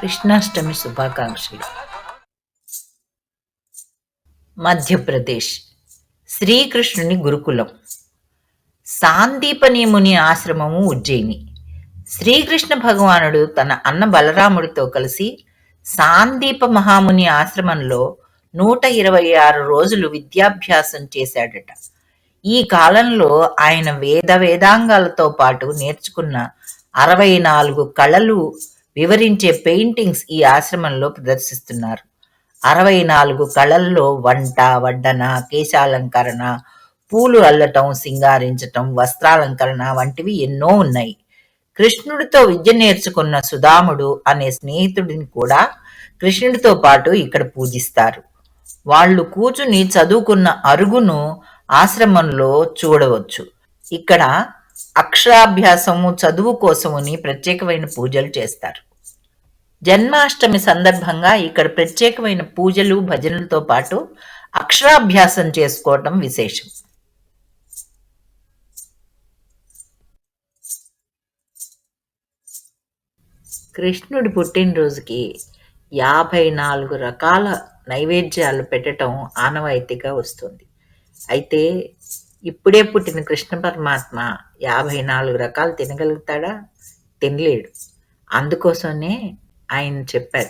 కృష్ణాష్టమి శుభాకాంక్షలు. మధ్యప్రదేశ్. శ్రీకృష్ణుని గురుకులం. సాందీపని ముని ఆశ్రమము ఉజ్జయిని. శ్రీకృష్ణ భగవానుడు తన అన్న బలరాముడితో కలిసి సాందీప మహాముని ఆశ్రమంలో నూట ఇరవై ఆరు రోజులు విద్యాభ్యాసం చేశాడట. ఈ కాలంలో ఆయన వేద వేదాంగాలతో పాటు నేర్చుకున్న అరవై నాలుగు కళలు వివరించే పెయింటింగ్స్ ఈ ఆశ్రమంలో ప్రదర్శిస్తున్నారు. అరవై నాలుగు కళల్లో వంట వడ్డన కేశాలంకరణ పూలు అల్లటం సింగారించటం వస్త్రాలంకరణ వంటివి ఎన్నో ఉన్నాయి. కృష్ణుడితో విద్య నేర్చుకున్న సుధాముడు అనే స్నేహితుడిని కూడా కృష్ణుడితో పాటు ఇక్కడ పూజిస్తారు. వాళ్ళు కూర్చుని చదువుకున్న అరుగును ఆశ్రమంలో చూడవచ్చు. ఇక్కడ అక్షరాభ్యాసము చదువు కోసముని ప్రత్యేకమైన పూజలు చేస్తారు. జన్మాష్టమి సందర్భంగా ఇక్కడ ప్రత్యేకమైన పూజలు భజనలతో పాటు అక్షరాభ్యాసం చేసుకోవటం విశేషం. కృష్ణుడి పుట్టినరోజుకి యాభై నాలుగు రకాల నైవేద్యాలు పెట్టడం ఆనవాయితీగా వస్తుంది. అయితే ఇప్పుడే పుట్టిన కృష్ణ పరమాత్మ యాభై నాలుగు రకాలు తినగలుగుతాడా? తినలేడు. అందుకోసమే ఆయన చెప్పారు.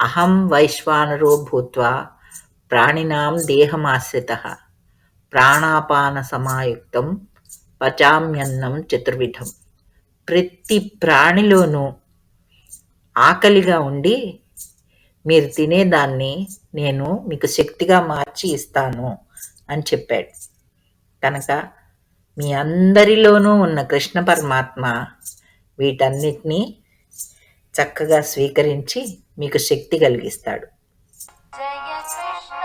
అహం వైశ్వానరో భూత్వ ప్రాణినాం దేహమాశ్రిత. ప్రాణాపాన సమాయుక్తం పచామ్యన్నం చతుర్విధం. ప్రతి ప్రాణిలోనూ ఆకలిగా ఉండి మీరు తినేదాన్ని నేను మీకు శక్తిగా మార్చి ఇస్తాను అని చెప్పాడు. కనుక మీ అందరిలోనూ ఉన్న కృష్ణ పరమాత్మ వీటన్నిటినీ చక్కగా స్వీకరించి మీకు శక్తి కలిగిస్తాడు. జయ కృష్ణ